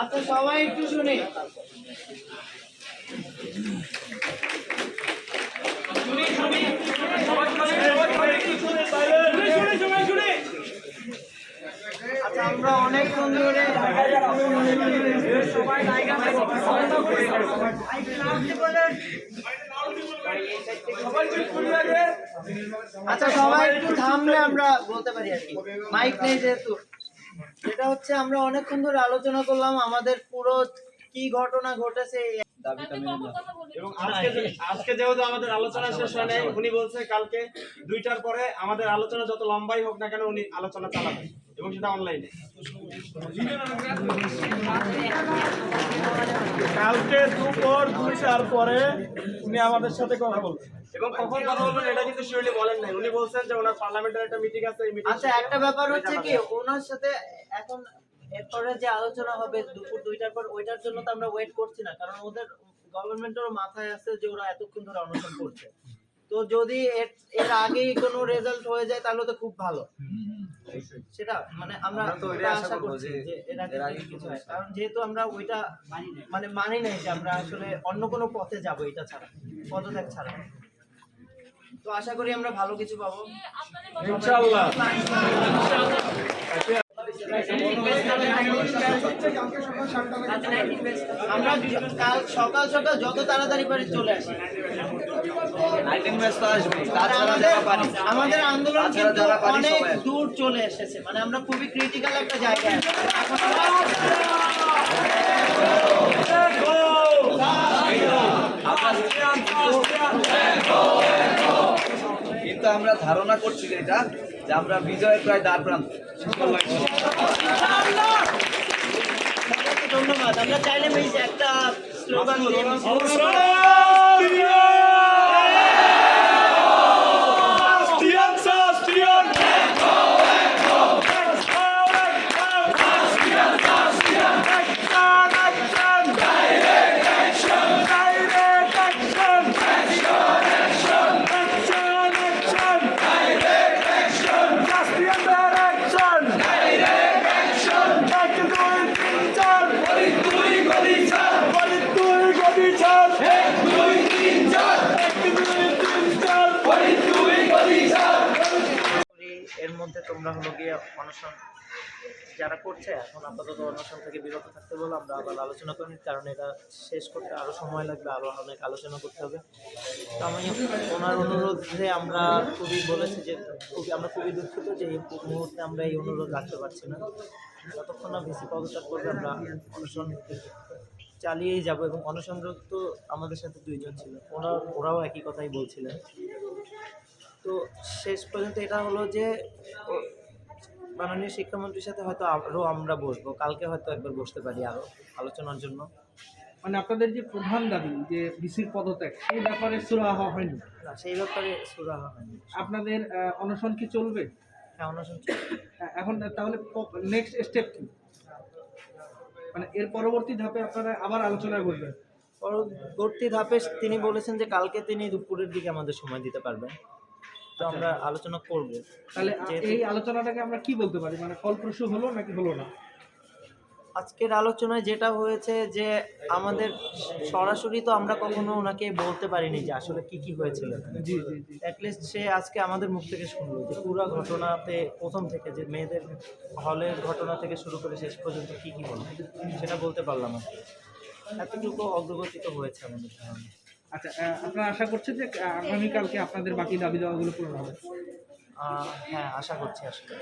আচ্ছা সবাই একটু শুনে। আচ্ছা আমরা অনেকক্ষণ ধরে আচ্ছা সবাই একটু থামলে আমরা বলতে পারি আর কি। মাইক নেই যেহেতু। এটা হচ্ছে আমরা অনেকক্ষণ ধরে আলোচনা করলাম আমাদের পুরো কি ঘটনা ঘটেছে। এবং আজকে আজকে যেহেতু আমাদের আলোচনা শেষ হয় নাই উনি বলছে কালকে দুইটার পরে আমাদের আলোচনা যত লম্বাই হোক না কেন উনি আলোচনা চালাবেন এবং সেটা অনলাইনে। কালকে দুপুর দুইটার পরে উনি আমাদের সাথে কথা বলবেন। এবং কখন কথা বলবেন এটা কিন্তু শিওরলি বলেন নাই। উনি বলছেন যে ওনার পার্লামেন্টের একটা মিটিং আছে এই মিটিং আচ্ছা একটা ব্যাপার হচ্ছে কি ওনার সাথে এখন এরপরে যে আলোচনা হবে দুপুর দুইটার পর ওইটার জন্য তো আমরা ওয়েট করছি না কারণ ওদের গভর্নমেন্টেরও মাথায় আছে যে ওরা এতক্ষণ ধরে অনশন করছে। তো যদি এর আগেই কোনো রেজাল্ট হয়ে যায় তাহলে তো খুব ভালো। সেটা মানে আমরা আশা করছি যে এর আগে কিছু হয়। কারণ যেহেতু আমরা ওইটা মানে মানি নাই যে আমরা আসলে অন্য কোনো পথে যাব এটা ছাড়া পদত্যাগ ছাড়া। তো আশা করি আমরা ভালো কিছু পাবো ইনশাআল্লাহ আমরা কাল সকাল সকাল যত তাড়াতাড়ি পারি চলে আসি আমাদের আন্দোলন কিন্তু অনেক দূর চলে এসেছে মানে আমরা খুবই ক্রিটিক্যাল একটা জায়গায় আছি। কিন্তু আমরা ধারণা করছি যেটা যে আমরা বিজয়ের প্রায় দ্বার প্রান্ত। ধন্যবাদ আমরা চাইলে এই যে একটা স্লোগান এর মধ্যে তোমরা হলো গিয়ে অনশন যারা করছে, এখন আপাতত অনশন থেকে বিরত থাকতে বলে, আমরা আবার আলোচনা করি, কারণ এটা শেষ করতে আরও সময় লাগবে আরও অনেক আলোচনা করতে হবে। তো আমি ওনার অনুরোধে আমরা খুবই বলেছি যে, খুবই আমরা খুবই দুঃখিত যে এই মুহূর্তে আমরা এই অনুরোধ রাখতে পারছি না। যতক্ষণ না বেশি পদত্যাগ করবে, আমরা অনশন চালিয়েই যাব এবং অনশনরত আমাদের সাথে দুইজন ছিল। ওরা ওরাও একই কথাই বলছিলেন। তো শেষ পর্যন্ত এটা হলো যে মাননীয় শিক্ষামন্ত্রীর সাথে হয়তো আরও আমরা বসবো। কালকে হয়তো একবার বসতে পারি আরও আলোচনার জন্য। মানে আপনাদের যে প্রধান দাবি যে ভিসির পদত্যাগ সেই ব্যাপারে সুরাহা হয়নি? না সেই ব্যাপারে সুরাহা হয়নি। আপনাদের অনশন কি চলবে? হ্যাঁ অনশন। আহ, এখন তাহলে নেক্সট স্টেপ কি? মানে এর পরবর্তী ধাপে আপনারা আবার আলোচনা করবেন। পরবর্তী ধাপে তিনি বলেছেন যে কালকে তিনি দুপুরের দিকে আমাদের সময় দিতে পারবেন। তো আমরা আলোচনা করব। তাহলে এই আলোচনাটাকে আমরা কি বলতে পারি? মানে ফলপ্রসূ হলো নাকি হলো না? আজকের আলোচনায় যেটা হয়েছে যে আমাদের সরাসরি তো আমরা কখনো ওনাকে বলতে পারিনি যে আসলে কি কি হয়েছিল। অ্যাটলিস্ট সে আজকে আমাদের মুখ থেকে শুনলো যে পুরো ঘটনাতে প্রথম থেকে যে মেয়েদের হলের ঘটনা থেকে শুরু করে শেষ পর্যন্ত কি কি হলো সেটা বলতে পারলাম না এতটুকু অগ্রগতি তো হয়েছে আমাদের আচ্ছা আপনারা আশা করছেন যে আগামীকালকে আপনাদের বাকি দাবি দাওয়াগুলো পূরণ হবে? হ্যাঁ আশা করছি আসলে।